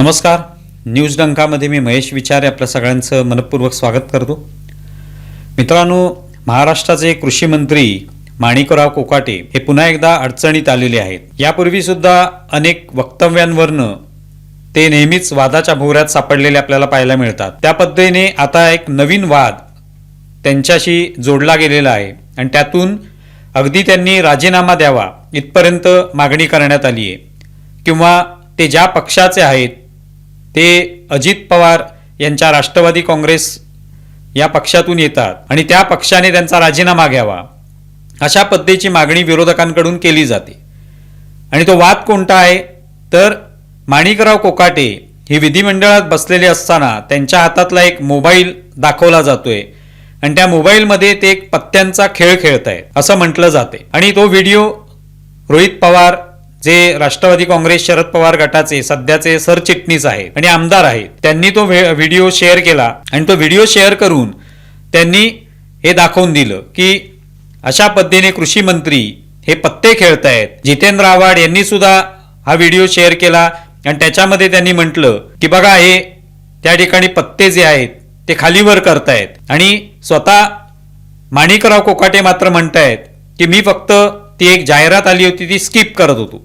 नमस्कार. न्यूज डंकामध्ये मी महेश विचारे आपल्या सगळ्यांचं मनपूर्वक स्वागत करतो. मित्रांनो महाराष्ट्राचे कृषी मंत्री माणिकराव कोकाटे हे पुन्हा एकदा अडचणीत आलेले आहेत. यापूर्वीसुद्धा अनेक वक्तव्यांवरनं ते नेहमीच वादाच्या भोवऱ्यात सापडलेले आपल्याला पाहायला मिळतात. त्या पद्धतीने आता एक नवीन वाद त्यांच्याशी जोडला गेलेला आहे आणि त्यातून अगदी त्यांनी राजीनामा द्यावा इथपर्यंत मागणी करण्यात आली आहे. किंवा ते ज्या पक्षाचे आहेत ते अजित पवार यांच्या राष्ट्रवादी काँग्रेस या पक्षातून येतात आणि त्या पक्षाने त्यांचा राजीनामा घ्यावा. अशा पद्धतीची मागणी विरोधकांकडून केली जाते. आणि तो वाद कोणता आहे? तर माणिकराव कोकाटे हे विधिमंडळात बसलेले असताना त्यांच्या हातातला एक मोबाईल दाखवला जातोय. आणि त्या मोबाईलमध्ये ते एक पत्त्यांचा खेळ खेळत आहेत असं म्हटलं जाते. आणि तो व्हिडिओ रोहित पवार जे राष्ट्रवादी काँग्रेस शरद पवार गटाचे सध्याचे सरचिटणीस आहेत आणि आमदार आहेत त्यांनी तो व्हिडिओ शेअर केला आणि तो व्हिडिओ शेअर करून त्यांनी हे दाखवून दिलं की अशा पद्धतीने कृषी मंत्री हे पत्ते खेळतायत. जितेंद्र आव्हाड यांनी सुद्धा हा व्हिडिओ शेअर केला आणि त्याच्यामध्ये त्यांनी म्हटलं की बघा हे त्या ठिकाणी पत्ते जे आहेत ते खालीवर करतायत. आणि स्वतः माणिकराव कोकाटे मात्र म्हणतायत की मी फक्त ती एक जाहिरात आली होती ती स्किप करत होतो.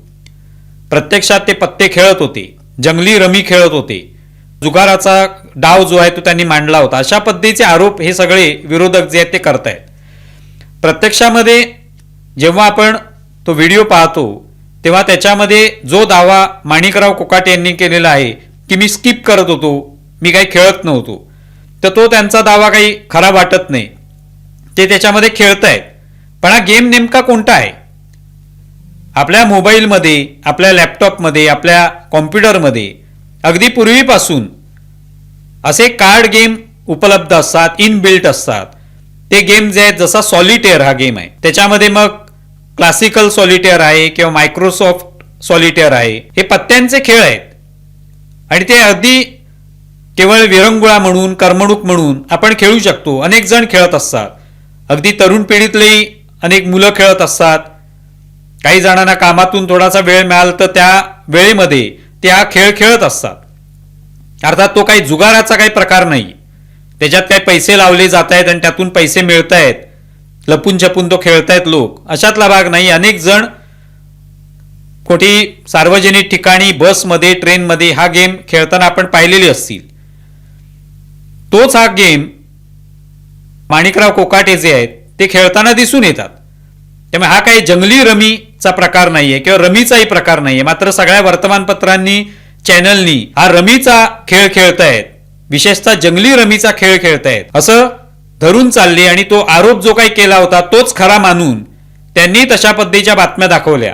प्रत्यक्षात ते पत्ते खेळत होते. जंगली रमी खेळत होते. जुगाराचा डाव जो आहे तो त्यांनी मांडला होता. अशा पद्धतीचे आरोप हे सगळे विरोधक जे आहेत ते करतायत. प्रत्यक्षामध्ये जेव्हा आपण तो व्हिडिओ पाहतो तेव्हा त्याच्यामध्ये जो दावा माणिकराव कोकाटे यांनी केलेला आहे की मी स्किप करत होतो मी काही खेळत नव्हतो तर तो त्यांचा दावा काही खरा वाटत नाही. ते त्याच्यामध्ये खेळत आहेत पण हा गेम नेमका कोणता आहे? आपल्या मोबाईलमध्ये आपल्या लॅपटॉपमध्ये आपल्या कॉम्प्युटरमध्ये अगदी पूर्वीपासून असे कार्ड गेम उपलब्ध असतात इनबिल्ट असतात. ते गेम जे आहेत जसा सॉलिटेअर हा गेम आहे त्याच्यामध्ये मग क्लासिकल सॉलिटेअर आहे किंवा मायक्रोसॉफ्ट सॉलिटेअर आहे हे पत्त्यांचे खेळ आहेत. आणि ते अगदी केवळ विरंगुळा म्हणून करमणूक म्हणून आपण खेळू शकतो. अनेक जण खेळत असतात. अगदी तरुण पिढीतलेही अनेक मुलं खेळत असतात. काही जणांना कामातून थोडासा वेळ मिळाला तर त्या वेळेमध्ये ते हा खेळ खेळत असतात. अर्थात तो काही जुगाराचा काही प्रकार नाही. त्याच्यात काही पैसे लावले जात आहेत आणि त्यातून पैसे मिळत आहेत. लपून छपून तो खेळतायत लोक. अशातला भाग नाही. अनेक जण कोठी सार्वजनिक ठिकाणी बसमध्ये ट्रेनमध्ये हा गेम खेळताना आपण पाहिलेले असतील. तोच हा गेम माणिकराव कोकाटे जे आहेत ते खेळताना दिसून येतात. त्यामुळे हा काही जंगली रमी चा प्रकार नाहीये किंवा रमीचाही प्रकार नाहीये. मात्र सगळ्या वर्तमानपत्रांनी चॅनलनी हा रमीचा खेळ खेळतायत. विशेषतः जंगली रमीचा खेळ खेळतायत. असं धरून चालले आणि तो आरोप जो काही केला होता तोच खरा मानून त्यांनी तशा पद्धतीच्या बातम्या दाखवल्या.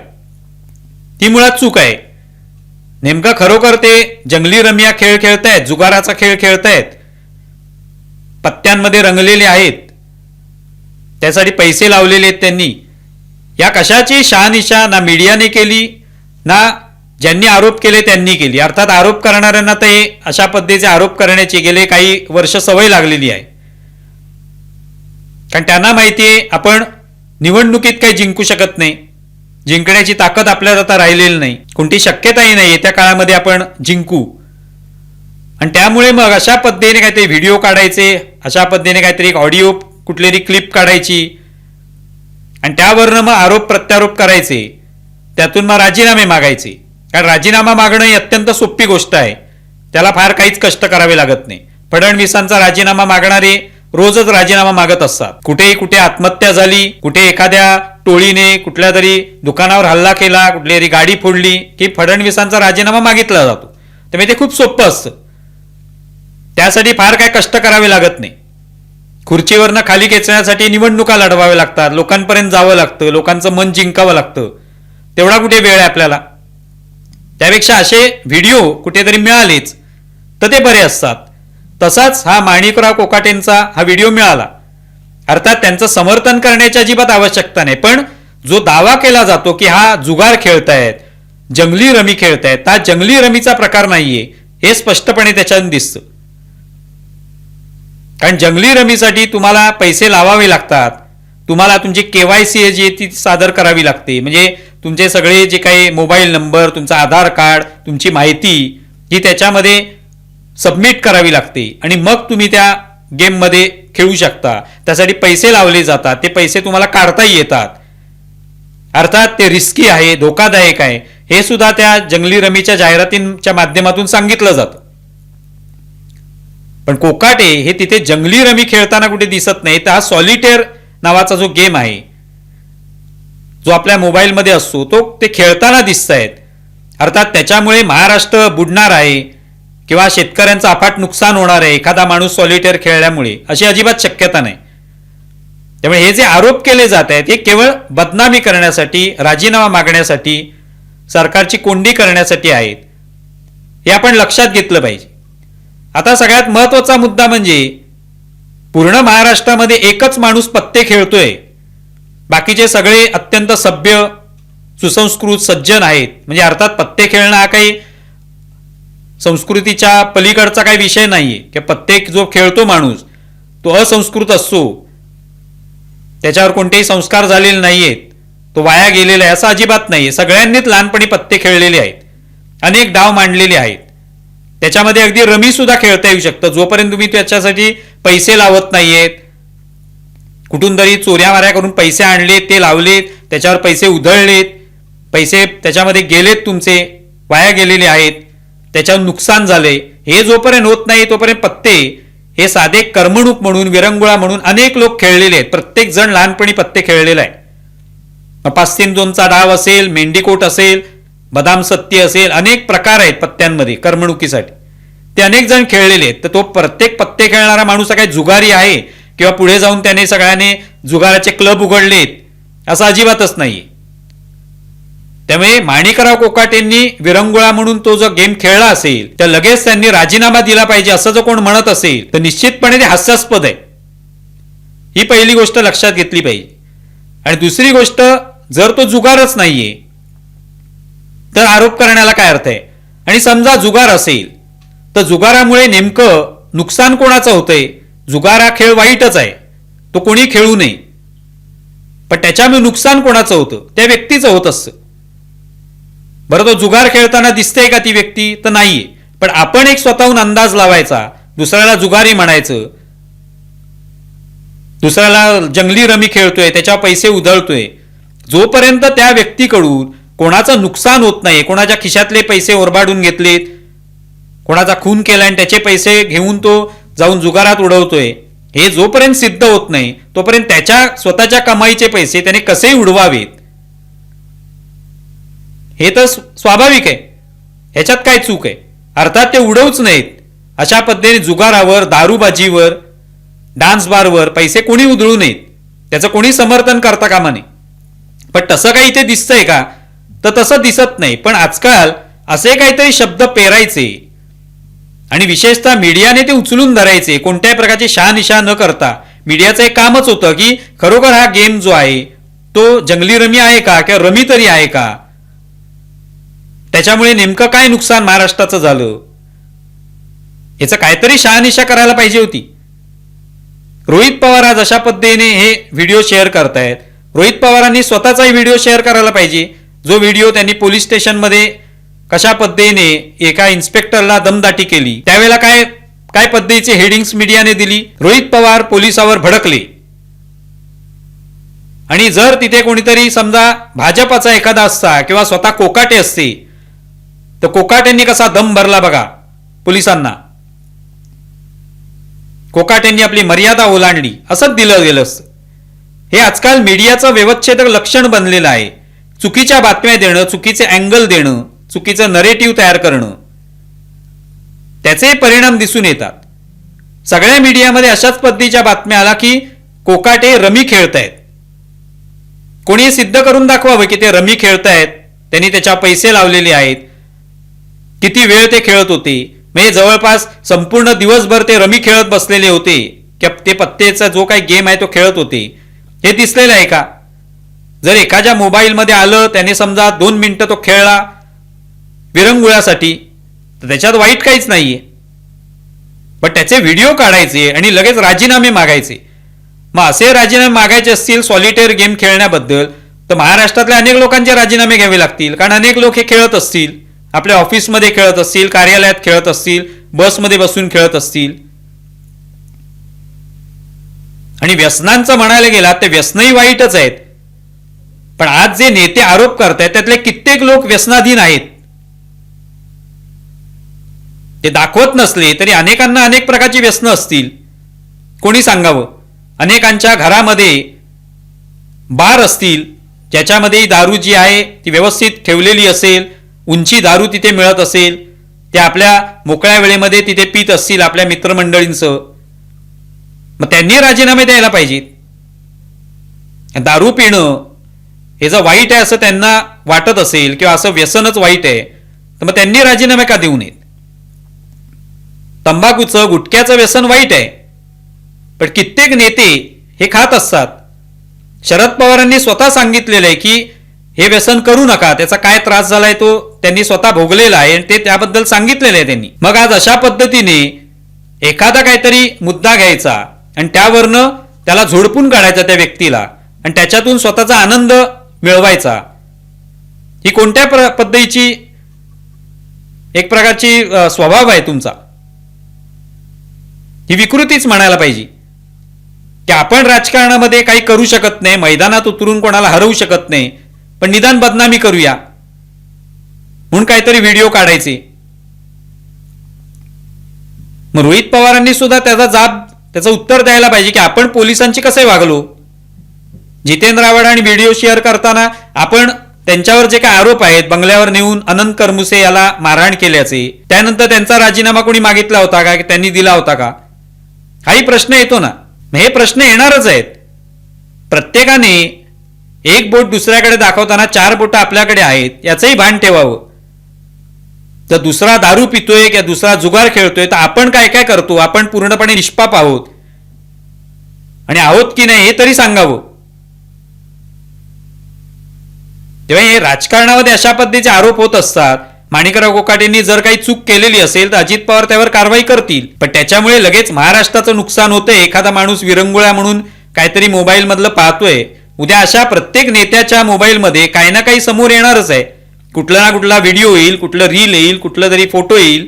ती मुळात चूक आहे. नेमकं खरोखर ते जंगली रमिया खेळ खेळतायत जुगाराचा खेळ खेळतायत पत्त्यांमध्ये रंगलेले आहेत. त्यासाठी पैसे लावलेले आहेत त्यांनी. या कशाची शहानिशा ना मीडियाने केली ना ज्यांनी आरोप केले त्यांनी केली. अर्थात आरोप करणाऱ्यांना ते अशा पद्धतीचे आरोप करण्याची गेले काही वर्ष सवय लागलेली आहे. कारण त्यांना माहिती आहे आपण निवडणुकीत काही जिंकू शकत नाही. जिंकण्याची ताकद आपल्यात आता राहिलेली नाही. कोणती शक्यताही नाही येत्या काळामध्ये आपण जिंकू. आणि त्यामुळे मग अशा पद्धतीने काहीतरी व्हिडिओ काढायचे अशा पद्धतीने काहीतरी एक ऑडिओ कुठली क्लिप काढायची आणि त्यावरनं मग आरोप प्रत्यारोप करायचे. त्यातून मग राजीनामे मागायचे. कारण राजीनामा मागणं ही अत्यंत सोपी गोष्ट आहे. त्याला फार काहीच कष्ट करावे लागत नाही. फडणवीसांचा राजीनामा मागणारे रोजच राजीनामा मागत असतात. कुठेही कुठे आत्महत्या झाली कुठे एखाद्या टोळीने कुठल्या तरी दुकानावर हल्ला केला कुठली तरी गाडी फोडली की फडणवीसांचा राजीनामा मागितला जातो. त्यामुळे ते खूप सोपं असतं. त्यासाठी फार काय कष्ट करावे लागत नाही. खुर्चीवरनं खाली खेचण्यासाठी निवडणुका लढवाव्या लागतात. लोकांपर्यंत जावं लागतं. लोकांचं मन जिंकावं लागतं. तेवढा कुठे वेळ आहे आपल्याला? त्यापेक्षा असे व्हिडिओ कुठेतरी मिळालेच तर ते बरे असतात. तसाच हा माणिकराव कोकाटेंचा हा व्हिडिओ मिळाला. अर्थात त्यांचं समर्थन करण्याची अजिबात आवश्यकता नाही. पण जो दावा केला जातो की हा जुगार खेळतायत जंगली रमी खेळतायत हा जंगली रमीचा प्रकार नाहीये हे स्पष्टपणे त्याच्यातून दिसतं. कारण जंगली रमीसाठी तुम्हाला पैसे लावावे लागतात. तुम्हाला तुमची केवायसी जी ती सादर करावी लागते. म्हणजे तुमचे सगळे जे काही मोबाईल नंबर तुमचा आधार कार्ड तुमची माहिती ही त्याच्यामध्ये सबमिट करावी लागते. आणि मग तुम्ही त्या गेममध्ये खेळू शकता. त्यासाठी पैसे लावले जातात. ते पैसे तुम्हाला काढताही येतात. अर्थात ते रिस्की आहे धोकादायक आहे. हे सुद्धा त्या जंगली रमीच्या जाहिरातींच्या माध्यमातून सांगितलं जातं. पण कोकाटे हे तिथे जंगली रमी खेळताना कुठे दिसत नाही. तर हा सॉलिटेअर नावाचा जो गेम आहे जो आपल्या मोबाईलमध्ये असतो तो ते खेळताना दिसत आहेत अर्थात त्याच्यामुळे महाराष्ट्र बुडणार आहे किंवा शेतकऱ्यांचं अफाट नुकसान होणार आहे एखादा माणूस सॉलिटेअर खेळल्यामुळे अशी अजिबात शक्यता नाही. त्यामुळे हे जे आरोप केले जात आहेत हे केवळ बदनामी करण्यासाठी राजीनामा मागण्यासाठी सरकारची कोंडी करण्यासाठी आहेत. हे आपण लक्षात घेतलं पाहिजे. आता सगळ्यात महत्त्वाचा मुद्दा म्हणजे पूर्ण महाराष्ट्रामध्ये एकच माणूस पत्ते खेळतोय. बाकीचे सगळे अत्यंत सभ्य सुसंस्कृत सज्जन आहेत. म्हणजे अर्थात पत्ते खेळणं हा काही संस्कृतीच्या पलीकडचा काही विषय नाहीये. की पत्ते जो खेळतो माणूस तो असंस्कृत असतो त्याच्यावर कोणतेही संस्कार झालेले नाहीयेत. तो वाया गेलेला आहे असं अजिबात नाहीये. सगळ्यांनीच लहानपणी पत्ते खेळलेले आहेत. अनेक डाव मांडलेले आहेत. त्याच्यामध्ये अगदी रमी सुद्धा खेळता येऊ शकतं. जोपर्यंत तुम्ही त्याच्यासाठी पैसे लावत नाहीयेत कुठून तरी चोऱ्या माऱ्या करून पैसे आणलेत ते लावलेत त्याच्यावर पैसे उधळलेत पैसे त्याच्यामध्ये गेलेत तुमचे वाया गेलेले आहेत त्याच्यावर नुकसान झाले हे जोपर्यंत होत नाही तोपर्यंत पत्ते हे साधे करमणूक म्हणून विरंगुळा म्हणून अनेक लोक खेळलेले आहेत. प्रत्येक जण लहानपणी पत्ते खेळलेला आहे मग पाच तीन दोनचा डाव असेल मेंढीकोट असेल बदाम सत्य असेल अनेक प्रकार आहेत पत्त्यांमध्ये करमणुकीसाठी. ते अनेक जण खेळलेले आहेत. तर तो प्रत्येक पत्ते खेळणारा माणूस काय काही जुगारी आहे किंवा पुढे जाऊन त्याने सगळ्याने जुगाराचे क्लब उघडलेत असं अजिबातच नाही त्यामुळे माणिकराव कोकाटेंनी विरंगुळा म्हणून तो जो गेम खेळला असेल तर लगेच त्यांनी राजीनामा दिला पाहिजे असं जर कोण म्हणत असेल तर निश्चितपणे ते हास्यास्पद आहे. ही पहिली गोष्ट लक्षात घेतली पाहिजे. आणि दुसरी गोष्ट जर तो जुगारच नाहीये तर आरोप करण्याला काय अर्थ आहे? आणि समजा जुगार असेल तर जुगारामुळे नेमकं नुकसान कोणाचं होतंय? जुगार हा खेळ वाईटच आहे. तो कोणी खेळू नये. पण त्याच्यामुळे नुकसान कोणाचं होतं? त्या व्यक्तीचं होत असतं. बरं तो जुगार खेळताना दिसतंय का ती व्यक्ती? तर नाहीये. पण आपण एक स्वतःहून अंदाज लावायचा. दुसऱ्याला जुगारी म्हणायचं. दुसऱ्याला जंगली रमी खेळतोय त्याच्या पैसे उधळतोय. जोपर्यंत त्या व्यक्तीकडून कोणाचं नुकसान होत नाही कोणाच्या खिशातले पैसे ओरबाडून घेतलेत कोणाचा खून केला आणि त्याचे पैसे घेऊन तो जाऊन जुगारात उडवतोय हे जोपर्यंत सिद्ध होत नाही तोपर्यंत त्याच्या स्वतःच्या कमाईचे पैसे त्याने कसे उडवावेत. हे तर स्वाभाविक आहे. ह्याच्यात काय चूक आहे? अर्थात ते उडवूच नाहीत. अशा पद्धतीने जुगारावर दारूबाजीवर डान्स बारवर पैसे कोणी उधळू नयेत. त्याचं कोणी समर्थन करता कामा नये. पण तसं काही इथे दिसतंय का? तर तसं दिसत नाही. पण आजकाल असे काहीतरी शब्द पेरायचे. आणि विशेषतः मीडियाने ते उचलून धरायचे. कोणत्याही प्रकारची शहानिशा न करता. मीडियाचं एक कामच होतं की खरोखर हा गेम जो आहे तो जंगली रमी आहे का किंवा रमी तरी आहे का? त्याच्यामुळे नेमकं काय नुकसान महाराष्ट्राचं झालं? याचं काहीतरी शहानिशा करायला पाहिजे होती. रोहित पवार आज अशा पद्धतीने हे व्हिडिओ शेअर करतायत. रोहित पवारांनी स्वतःचाही व्हिडिओ शेअर करायला पाहिजे. जो व्हिडिओ त्यांनी पोलीस स्टेशनमध्ये कशा पद्धतीने एका इन्स्पेक्टरला दमदाटी केली त्यावेळेला काय काय पद्धतीचे हेडिंग्स मीडियाने दिली? रोहित पवार पोलिसावर भडकले. आणि जर तिथे कोणीतरी समजा भाजपाचा एखादा असता किंवा स्वतः कोकाटे असते तर कोकाटेंनी कसा दम भरला बघा पोलिसांना. कोकाटेंनी आपली मर्यादा ओलांडली असंच दिलं गेलं असतं. हे आजकाल मीडियाचं व्यवच्छेदक लक्षण बनलेलं आहे. चुकीच्या बातम्या देणं चुकीचे अँगल देणं चुकीचं नरेटिव्ह तयार करणं त्याचे परिणाम दिसून येतात. सगळ्या मीडियामध्ये अशाच पद्धतीच्या बातम्या आला की कोकाटे रमी खेळतायत. कोणी हे सिद्ध करून दाखवावं की ते रमी खेळतायत त्यांनी त्याच्या पैसे लावलेले आहेत किती वेळ ते खेळत होते म्हणजे जवळपास संपूर्ण दिवसभर ते रमी खेळत बसलेले होते की ते पत्तेचा जो काही गेम आहे तो खेळत होते. हे दिसलेलं आहे का? जर एखाद्या मोबाईलमध्ये आलं त्याने समजा दोन मिनटं तो खेळला विरंगुळ्यासाठी तर त्याच्यात वाईट काहीच नाहीये. पण त्याचे व्हिडिओ काढायचे आणि लगेच राजीनामे मागायचे. मग असे राजीनामे मागायचे असतील सॉलिटेअर गेम खेळण्याबद्दल तर महाराष्ट्रातल्या अनेक लोकांचे राजीनामे घ्यावे लागतील. कारण अनेक लोक हे खेळत असतील. आपल्या ऑफिसमध्ये खेळत असतील कार्यालयात खेळत असतील बसमध्ये बसून खेळत असतील. आणि व्यसनांचं म्हणायला गेला ते व्यसनही वाईटच आहेत. पण आज जे नेते आरोप करतायत त्यातले कित्येक लोक व्यसनाधीन आहेत. ते दाखवत नसले तरी अनेकांना अनेक प्रकारची व्यसनं असतील. कोणी सांगावं? अनेकांच्या घरामध्ये बार असतील ज्याच्यामध्ये दारू जी आहे ती व्यवस्थित ठेवलेली असेल उंची दारू तिथे मिळत असेल ते आपल्या मोकळ्या वेळेमध्ये तिथे पित असतील आपल्या मित्रमंडळींचं मग त्यांनी राजीनामे द्यायला पाहिजेत. दारू पिणं हे जर वाईट आहे असं त्यांना वाटत असेल किंवा असं व्यसनच वाईट आहे तर मग त्यांनी राजीनामे का देऊ नयेत? तंबाखूचं गुटख्याचं व्यसन वाईट आहे. पण कित्येक नेते हे खात असतात. शरद पवारांनी स्वतः सांगितलेलं आहे की हे व्यसन करू नका त्याचा काय त्रास झालाय तो त्यांनी स्वतः भोगलेला आहे आणि ते त्याबद्दल सांगितलेलं आहे त्यांनी. मग आज अशा पद्धतीने एखादा काहीतरी मुद्दा घ्यायचा आणि त्यावरनं त्याला झोडपून काढायचा त्या व्यक्तीला आणि त्याच्यातून स्वतःचा आनंद मिळवायचा. ही कोणत्या प्र- पद्धतीची एक प्रकारची स्वभाव आहे तुमचा? ही विकृतीच म्हणायला पाहिजे. की आपण राजकारणामध्ये काही करू शकत नाही मैदानात उतरून कोणाला हरवू शकत नाही पण निदान बदनामी करूया. म्हणून काहीतरी व्हिडिओ काढायचे. मग रोहित पवारांनी सुद्धा त्याचा जाब त्याचं उत्तर द्यायला पाहिजे की आपण पोलिसांची कसे वागलो? जितेंद्र आव्हाड आणि व्हिडिओ शेअर करताना आपण त्यांच्यावर जे काही आरोप आहेत बंगल्यावर नेऊन अनंत करमुसे याला मारहाण केल्याचे त्यानंतर त्यांचा राजीनामा कोणी मागितला होता का की त्यांनी दिला होता का? हाही प्रश्न येतो ना. हे प्रश्न येणारच आहेत. प्रत्येकाने एक बोट दुसऱ्याकडे दाखवताना चार बोट आपल्याकडे आहेत याचंही भान ठेवावं. जर दुसरा दारू पितोय किंवा दुसरा जुगार खेळतोय तर आपण काय काय करतो? आपण पूर्णपणे निष्पाप आहोत. आणि आहोत की नाही हे तरी सांगावं. तेव्हा हे राजकारणामध्ये अशा पद्धतीचे आरोप होत असतात. माणिकराव कोकाटेंनी जर काही चूक केलेली असेल तर अजित पवार त्यावर कारवाई करतील. पण त्याच्यामुळे लगेच महाराष्ट्राचं नुकसान होतंय एखादा माणूस विरंगुळा म्हणून काहीतरी मोबाईल मधलं पाहतोय. उद्या अशा प्रत्येक नेत्याच्या मोबाईलमध्ये काही ना काही समोर येणारच आहे. कुठला ना कुठला व्हिडिओ येईल कुठलं रील येईल कुठलं तरी फोटो येईल.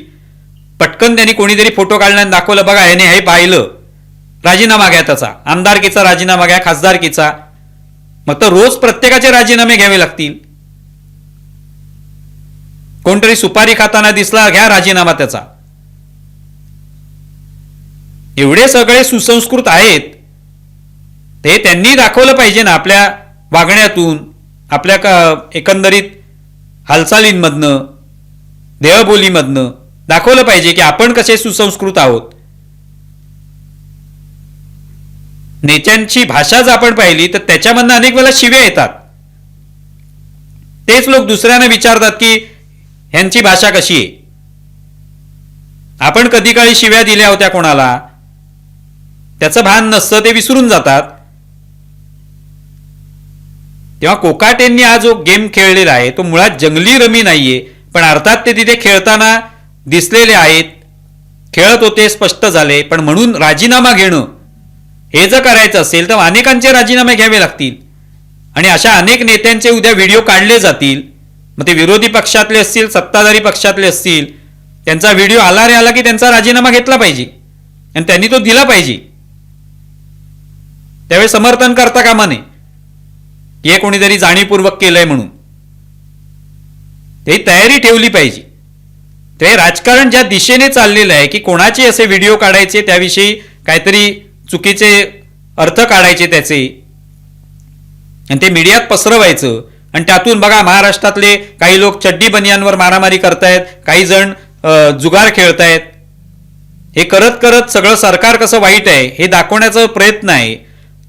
पटकन त्यांनी कोणीतरी फोटो काढला दाखवलं बघा याने हे पाहिलं. राजीनामा घ्या त्याचा. आमदारकीचा राजीनामा घ्या खासदारकीचा. मग तर रोज प्रत्येकाचे राजीनामे घ्यावे लागतील. कोणतरी सुपारी खाताना दिसला घ्या राजीनामा त्याचा. एवढे सगळे सुसंस्कृत आहेत ते त्यांनी दाखवलं पाहिजे ना आपल्या वागण्यातून आपल्या क- एकंदरीत हालचालींमधनं देहबोलीमधनं दाखवलं पाहिजे की आपण कसे सुसंस्कृत आहोत. नेत्यांची भाषा जर आपण पाहिली तर त्याच्यामधनं अनेक वेळेला शिव्या येतात. तेच लोक दुसऱ्यांना विचारतात की ह्यांची भाषा कशी आहे? आपण कधी काळी शिव्या दिल्या होत्या कोणाला? त्याचं भान नसतं ते विसरून जातात. तेव्हा कोकाटेंनी हा जो गेम खेळलेला आहे तो मुळात जंगली रमी नाहीये पण अर्थात ते तिथे खेळताना दिसलेले आहेत. खेळत होते स्पष्ट झाले पण म्हणून राजीनामा घेणं हे जर करायचं असेल तर अनेकांचे राजीनामे घ्यावे लागतील. आणि अशा अनेक नेत्यांचे उद्या व्हिडिओ काढले जातील. मग ते विरोधी पक्षातले असतील सत्ताधारी पक्षातले असतील त्यांचा व्हिडिओ आला रे आला की त्यांचा राजीनामा घेतला पाहिजे. आणि त्यांनी तो दिला पाहिजे. त्यावेळी समर्थन करता कामा नये. हे कोणीतरी जाणीवपूर्वक केलंय म्हणून. ते तयारी ठेवली पाहिजे. ते राजकारण ज्या दिशेने चाललेलं आहे की कोणाचे असे व्हिडिओ काढायचे त्याविषयी काहीतरी चुकीचे अर्थ काढायचे त्याचे. आणि ते मीडियात पसरवायचं. आणि त्यातून बघा महाराष्ट्रातले काही लोक चड्डी बनियांवर मारामारी करतायत काही जण जुगार खेळतायत. हे करत करत सगळं सरकार कसं वाईट आहे हे दाखवण्याचा प्रयत्न आहे.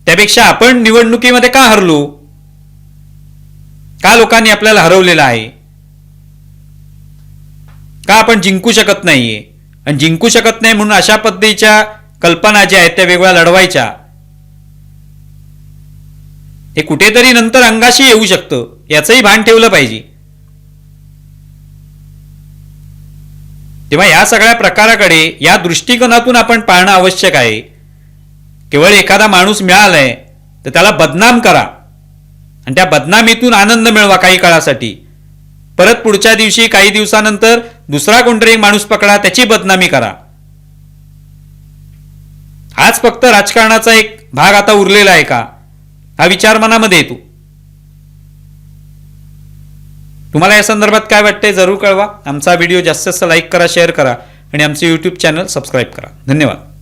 त्यापेक्षा आपण निवडणुकीमध्ये का हरलो? का लोकांनी आपल्याला हरवलेलं आहे? का आपण जिंकू शकत नाहीये? आणि जिंकू शकत नाही म्हणून अशा पद्धतीच्या कल्पना ज्या आहेत त्या वेगळ्या लढवायच्या. हे कुठेतरी नंतर अंगाशी येऊ शकतं. याचंही भान ठेवलं पाहिजे. तेव्हा या सगळ्या प्रकाराकडे या दृष्टिकोनातून आपण पाहणं आवश्यक आहे. केवळ एखादा माणूस मिळालाय तर त्याला बदनाम करा. आणि त्या बदनामीतून आनंद मिळवा काही काळासाठी. परत पुढच्या दिवशी काही दिवसानंतर दुसरा कोणतरी माणूस पकडा त्याची बदनामी करा. हाच फक्त राजकारणाचा एक भाग आता उरलेला आहे का? हा विचार मनामध्ये येतो. तुम्हाला या संदर्भात काय वाटतंय जरूर कळवा. आमचा व्हिडिओ जास्तीत जास्त लाईक करा शेअर करा आणि आमचे यूट्यूब चॅनल सबस्क्राईब करा. धन्यवाद.